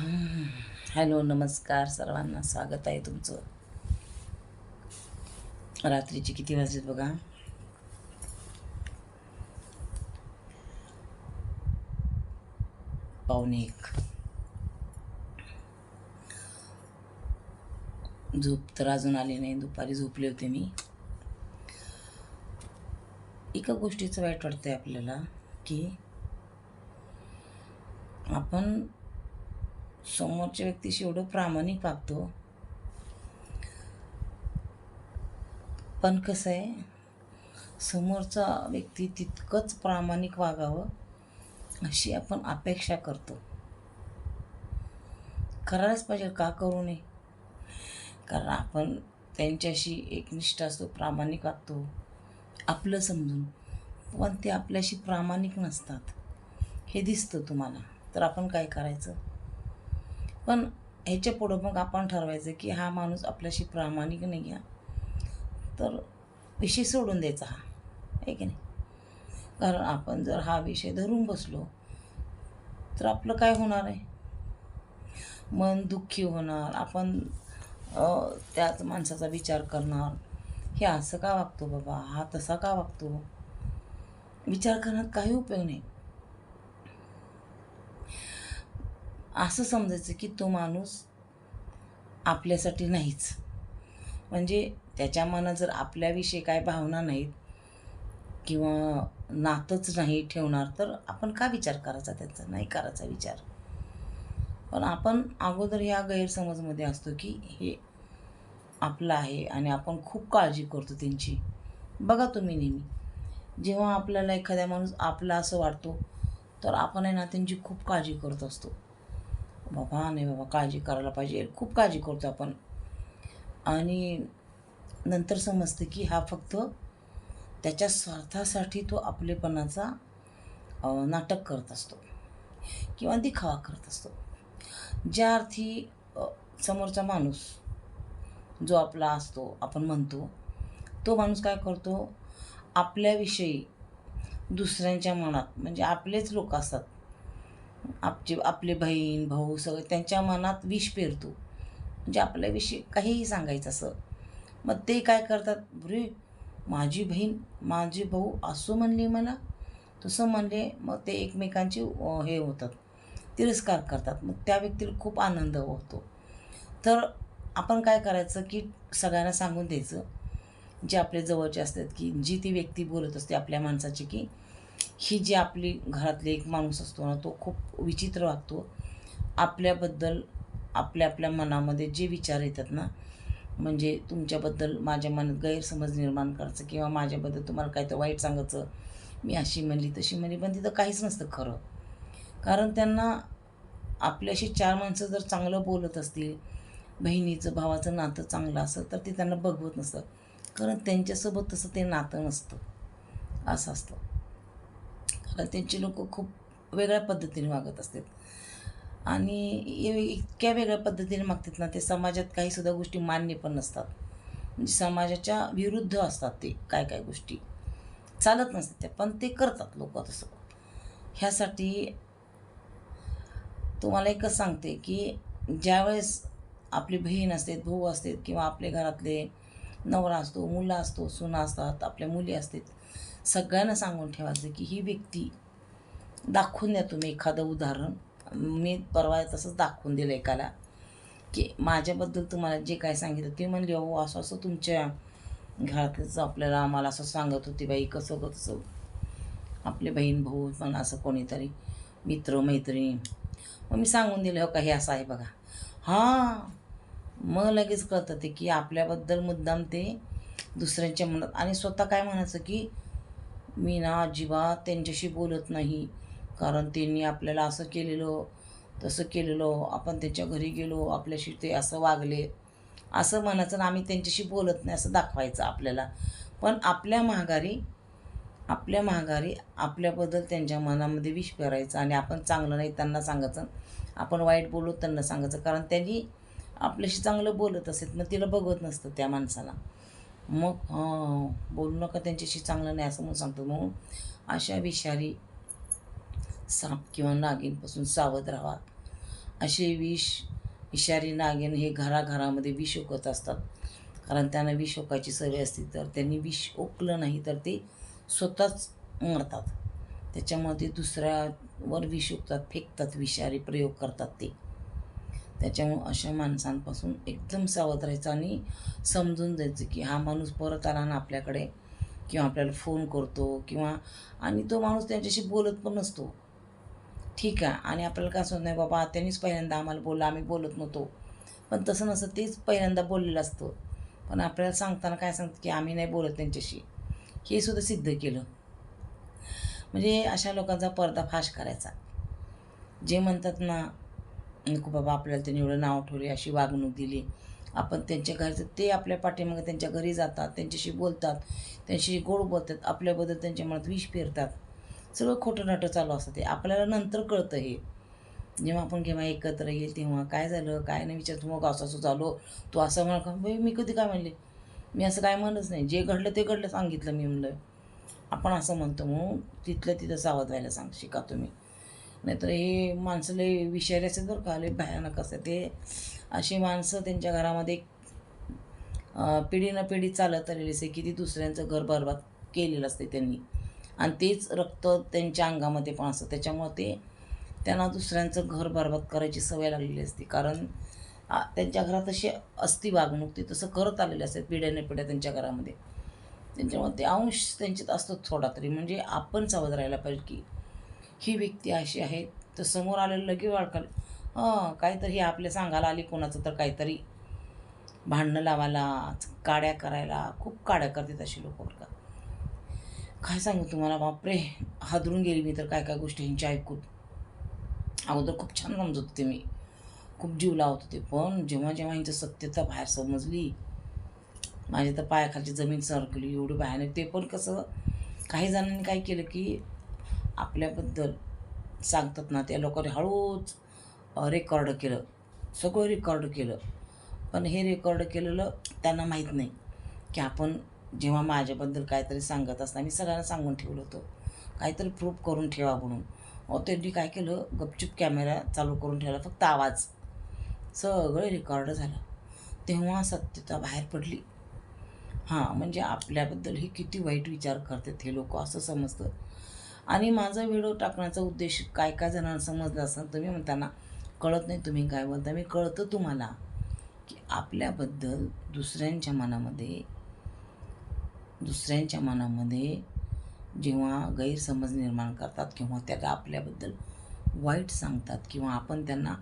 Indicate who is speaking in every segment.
Speaker 1: Hello नमस्कार सर्वांना. स्वागत आहे तुमचं. रात्रीचे किती वाजलेत बघा? पावणे एक. झोप तर अजून आली नाही. दुपारी झोपले होते मी. एका गोष्टीचं वाईट वाटतंय आपल्याला की आपण समोरच्या व्यक्तीशी एवढं प्रामाणिक वागतो. पण कसं आहे समोरचा व्यक्ती तितकंच प्रामाणिक वागावं अशी आपण अपेक्षा करतो. करायलाच पाहिजे का करू नये? कारण आपण त्यांच्याशी एकनिष्ठ असतो प्रामाणिक वागतो आपलं समजून. पण ते आपल्याशी प्रामाणिक नसतात. हे दिसतं तुम्हाला. तर आपण काय करायचं? पण ह्याच्या पुढं मग आपण ठरवायचं की हा माणूस आपल्याशी प्रामाणिक नाही आहे. तर विषय सोडून द्यायचा हा. आहे की नाही? कारण आपण जर हा विषय धरून बसलो तर आपलं काय होणार आहे? मन दुःखी होणार आपण त्याच माणसाचा विचार करणार. हे असं का वागतो बाबा? हा तसा का वागतो? विचार करण्यात काही उपयोग नाही. असं समजायचं की तो माणूस आपल्यासाठी नाहीच. म्हणजे त्याच्या मनात जर आपल्याविषयी काय भावना नाहीत किंवा नातंच नाही ठेवणार तर आपण का विचार करायचा त्याचा? नाही करायचा विचार. पण आपण अगोदर या गैरसमजमध्ये असतो की हे आपलं आहे आणि आपण खूप काळजी करतो त्यांची. बघा तुम्ही नेहमी. जेव्हा आपल्याला एखाद्या माणूस आपला असं वाटतो तर आपण आहे ना त्यांची खूप काळजी करत असतो. बाबा नाही बाबा काळजी करायला पाहिजे. खूप काळजी करतो आपण. आणि नंतर समजतं की हा फक्त त्याच्या स्वार्थासाठी तो आपलेपणाचा नाटक करत असतो. किंवा दिखावा करत असतो. ज्या अर्थी समोरचा माणूस जो आपला असतो आपण म्हणतो तो माणूस काय करतो? आपल्याविषयी दुसऱ्यांच्या मनात म्हणजे आपलेच लोक असतात. आपचे आपले बहीण भाऊ सगळे त्यांच्या मनात विष पेरतो. म्हणजे आपल्याविषयी काहीही सांगायचं असं. मग ते काय करतात? रे माझी बहीण माझे भाऊ असं म्हणले मला तसं म्हणले. मग ते एकमेकांचे हे होतात. तिरस्कार करतात. मग त्या व्यक्तीला खूप आनंद होतो. तर आपण काय करायचं की सगळ्यांना सांगून द्यायचं. जे आपले जवळचे असतात की जी ती व्यक्ती बोलत असते आपल्या माणसाची की ही जी आपली घरातली एक माणूस असतो ना तो खूप विचित्र वागतो. आपल्याबद्दल आपल्या आपल्या मनामध्ये जे विचार येतात ना म्हणजे तुमच्याबद्दल माझ्या मनात गैरसमज निर्माण करायचं किंवा माझ्याबद्दल तुम्हाला काहीतरी वाईट सांगायचं मी अशी म्हणली तशी म्हणली पण तिथं काहीच नसतं खरं. कारण त्यांना आपल्याशी चार माणसं जर चांगलं बोलत असतील बहिणीचं भावाचं नातं चांगलं असेल तर ते त्यांना बघवत नसतं. कारण त्यांच्यासोबत तसं ते नातं नसतं. असं असतं. त्यांची लोक खूप वेगळ्या पद्धतीने वागत असतात. आणि इतक्या वेगळ्या पद्धतीने मागतात ना ते समाजात काही सुद्धा गोष्टी मान्य पण नसतात. म्हणजे समाजाच्या विरुद्ध असतात ते काय काय गोष्टी. चालत नसतात त्या पण ते करतात लोक तसं. ह्यासाठी तुम्हाला एकच सांगते की ज्यावेळेस आपली बहीण असते भाऊ असतात किंवा आपल्या घरातले नवरा असतो मुलं असतो सुना असतात आपल्या मुली असतात सगळ्यांना सांगून ठेवायचं की ही व्यक्ती दाखवून द्या तुम्ही एखादं उदाहरण. मी परवा तसंच दाखवून दिलं एकाला की माझ्याबद्दल तुम्हाला जे काय सांगितलं ते म्हणले हो असं असं तुमच्या घरातच आपल्याला आम्हाला असं सांगत होती बाई कसं कसं आपले बहीण भाऊ पण असं कोणीतरी मित्र मैत्रिणी. मग मी सांगून दिलं हो का हे असं आहे बघा. हां मग लगेच कळतं ते की आपल्याबद्दल मुद्दाम ते दुसऱ्यांच्या मनात आणि स्वतः काय म्हणायचं की मी ना अजिबात त्यांच्याशी बोलत नाही. कारण त्यांनी आपल्याला असं केलेलं तसं केलेलं आपण त्यांच्या घरी गेलो आपल्याशी ते असं वागले. असं म्हणायचं ना आम्ही त्यांच्याशी बोलत नाही असं दाखवायचं आपल्याला. पण आपल्या महागारी आपल्या महागारी आपल्याबद्दल त्यांच्या मनामध्ये विष पेरायचं आणि आपण चांगलं नाही त्यांना सांगायचं. आपण वाईट बोलू त्यांना सांगायचं. कारण त्यांनी आपल्याशी चांगलं बोलत असेल मग तिला बघत नसतं त्या माणसाला. मग बोलू नका त्यांच्याशी चांगलं नाही असं म्हणून सांगतो. म्हणून अशा विषारी साप किंवा नागिनपासून सावध राहा. असे विष विषारी नागिन हे घराघरामध्ये विष ओकत असतात. कारण त्यांना विष ओकायची सवय असते. तर त्यांनी विष ओकलं नाही तर ते स्वतःच मरतात. त्याच्यामुळे ते दुसऱ्यावर विष ओकतात फेकतात विषारी प्रयोग करतात ते. त्याच्यामुळं अशा माणसांपासून एकदम सावध राहायचं आणि समजून द्यायचं की हा माणूस परत आला ना आपल्याकडे किंवा आपल्याला फोन करतो किंवा आणि तो माणूस त्यांच्याशी बोलत पण नसतो. ठीक आहे आणि आपल्याला काय असं नाही बाबा त्यांनीच पहिल्यांदा आम्हाला बोललं आम्ही बोलत नव्हतो. पण तसं नसतं तेच पहिल्यांदा बोललेलं असतं. पण आपल्याला सांगताना काय सांगतं की आम्ही नाही बोलत त्यांच्याशी? हे सुद्धा सिद्ध केलं. म्हणजे अशा लोकांचा पर्दाफाश करायचा. जे म्हणतात ना नको बाबा आपल्याला त्यांनी एवढं नाव ठेवले अशी वागणूक दिली. आपण त्यांच्या घरचं ते आपल्या पाठीमागे त्यांच्या घरी जातात त्यांच्याशी बोलतात त्यांच्याशी गोड बोलतात आपल्याबद्दल त्यांच्या मनात विष फिरतात सगळं खोटं नाटं चालू असतं ते. आपल्याला नंतर कळतं हे. जेव्हा आपण केव्हा एकत्र येईल तेव्हा काय झालं काय नाही विचार मग असं असं झालो तू असं म्हणा का? मी कधी काय म्हणले? मी असं काय म्हणत नाही. जे घडलं ते घडलं सांगितलं मी म्हणलं. आपण असं म्हणतो म्हणून तिथलं तिथं सावध व्हायला सांग शिका तुम्ही. नाहीतर हे माणसं लय विषारी असतात बरं का लय भयानक असतात ते. अशी माणसं त्यांच्या घरामध्ये पिढी न पिढी चालत आलेली असते की ती दुसऱ्यांचं घर बरबाद केलेलं असते त्यांनी. आणि तेच रक्त त्यांच्या अंगामध्ये पण असतं. त्याच्यामुळं ते त्यांना दुसऱ्यांचं घर बरबाद करायची सवय लागलेली असते. कारण त्यांच्या घरात अशी असती वागणूक ते तसं करत आलेले असतात पिढ्याने पिढ्या त्यांच्या घरामध्ये. त्यांच्यामुळे ते अंश त्यांच्यात असतो थोडा तरी. म्हणजे आपण सावध राहायला पाहिजे की ही व्यक्ती अशी आहे तर समोर आलेलं लगे वाळकाल हां काहीतरी हे आपल्या सांगायला आली कोणाचं तर काहीतरी. भांडणं लावायला काड्या करायला खूप काड्या करतात अशी लोक बरं का. काय सांगू तुम्हाला बापरे हादरून गेली मी तर काय काय गोष्टी ह्यांच्या ऐकून. अगोदर खूप छान समजत होते मी. खूप जीव लावत होते पण जेव्हा जेव्हा ह्यांचं सत्यता बाहेर समजली माझ्या तर पायाखालची जमीन सरकली एवढी भयानक. ते पण कसं काही जणांनी काय केलं की आपल्याबद्दल सांगतात ना त्या लोकांनी हळूच रेकॉर्ड केलं. सगळं रेकॉर्ड केलं. पण हे रेकॉर्ड केलेलं त्यांना माहीत नाही की आपण जेव्हा माझ्याबद्दल काहीतरी सांगत असताना मी सगळ्यांना सांगून ठेवलं होतं. काहीतरी प्रूफ करून ठेवा म्हणून. अहो त्यांनी काय केलं? गपचूप कॅमेरा चालू करून ठेवला फक्त आवाज. सगळं रेकॉर्ड झालं. तेव्हा सत्यता बाहेर पडली. हां म्हणजे आपल्याबद्दल हे किती वाईट विचार करतात हे लोक असं समजतं. आणि माझा व्हिडिओ टाकण्याचा उद्देश काय काय जणांना समजला असं तुम्ही म्हणताना कळत नाही तुम्ही काय बोलता मी कळतं तुम्हाला की आपल्याबद्दल दुसऱ्यांच्या मनामध्ये दुसऱ्यांच्या मनामध्ये जेव्हा गैरसमज निर्माण करतात किंवा त्याला आपल्याबद्दल वाईट सांगतात किंवा आपण त्यांना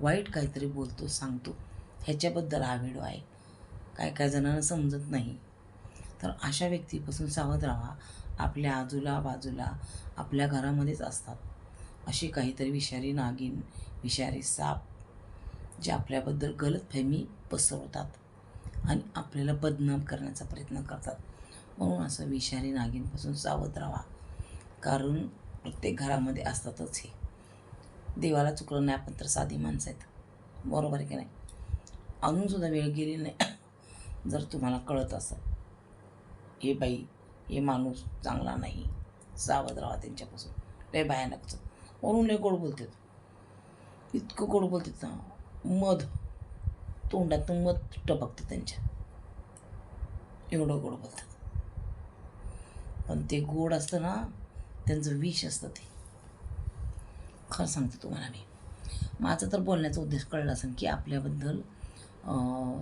Speaker 1: वाईट काहीतरी बोलतो सांगतो ह्याच्याबद्दल हा व्हिडिओ आहे. काय काय जणांना समजत नाही. तर अशा व्यक्तीपासून सावध राहा. आपल्या आजूला बाजूला आपल्या घरामध्येच असतात. अशी काहीतरी विषारी नागिन विषारी साप जे आपल्याबद्दल गलतफहमी पसरवतात आणि आपल्याला बदनाम करण्याचा प्रयत्न करतात. म्हणून असं विषारी नागिनपासून सावध राहा. कारण प्रत्येक घरामध्ये असतातच हे. देवाला चुकलं नाही आपण तर साधी माणसं आहेत. बरोबर आहे की नाही? अजूनसुद्धा वेळ गेली नाही. जर तुम्हाला कळत असेल. हे बाई हे माणूस चांगला नाही. सावध राहा त्यांच्यापासून. लय भयानकचं म्हणून लय गोड बोलतात. इतकं गोड बोलतात ना. मध. तोंडातून मध टपकतं त्यांच्या. एवढं गोड बोलतात. पण ते गोड असतं ना त्यांचं विष असतं ते. खरं सांगते तुम्हाला मी. माझा तर बोलण्याचा उद्देश कळला असेल की आपल्याबद्दल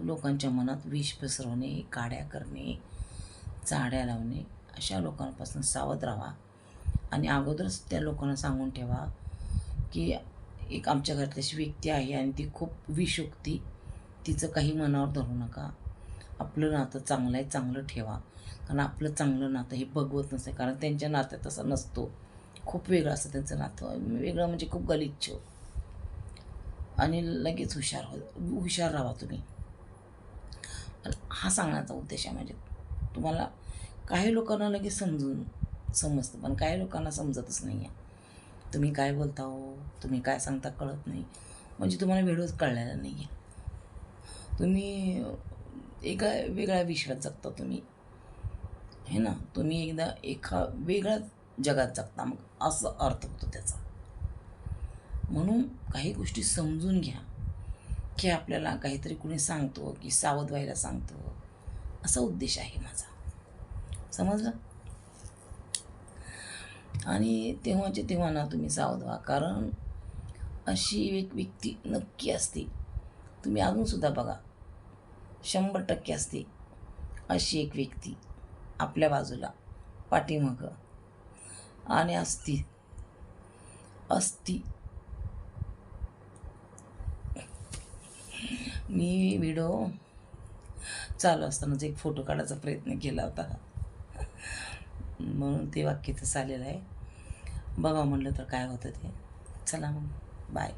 Speaker 1: लोकांच्या मनात विष पसरवणे काड्या करणे चाड्या लावणे अशा लोकांपासून सावध राहा. आणि अगोदरच त्या लोकांना सांगून ठेवा की एक आमच्या घरातली अशी व्यक्ती आहे आणि ती खूप विशोक्ती तिचं काही मनावर धरू नका. आपलं नातं चांगलं आहे चांगलं ठेवा. कारण आपलं चांगलं नातं हे बघवत नसते. कारण त्यांच्या नात्यात तसं नसतो. खूप वेगळं असतं त्यांचं नातं. वेगळं म्हणजे खूप गलिच्छ. आणि लगेच हुशार हो हुशार राहा तुम्ही. हा सांगण्याचा उद्देश आहे म्हणजे तुम्हाला काही लोकांना लगेच समजून समजतं पण काही लोकांना समजतच नाही आहे तुम्ही काय बोलता हो? तुम्ही काय सांगता कळत नाही. म्हणजे तुम्हाला व्हिडिओज कळलेला नाही आहे तुम्ही एका वेगळ्या विश्वात जगता तुम्ही. हे ना? तुम्ही एकदा एका वेगळ्याच जगात जगता. मग असं अर्थ होतो त्याचा. म्हणून काही गोष्टी समजून घ्या. की आपल्याला काहीतरी कुणी सांगतो की सावध व्हायला सांगतो. असा उद्देश आहे माझा. समजलं? आणि तेव्हाचे तेव्हा ना तुम्ही सावध व्हा. कारण अशी एक व्यक्ती नक्की असते. तुम्ही अजूनसुद्धा बघा. शंभर टक्के असते. अशी एक व्यक्ती आपल्या बाजूला पाठीमागं आणि असती. असती. मी व्हिडिओ चालू असतानाच म्हणजे एक फोटो काढायचा प्रयत्न केला होता. म्हणून ते वाक्य तसं आलेलं आहे. बघा म्हणलं तर काय होतं ते. चला मग. बाय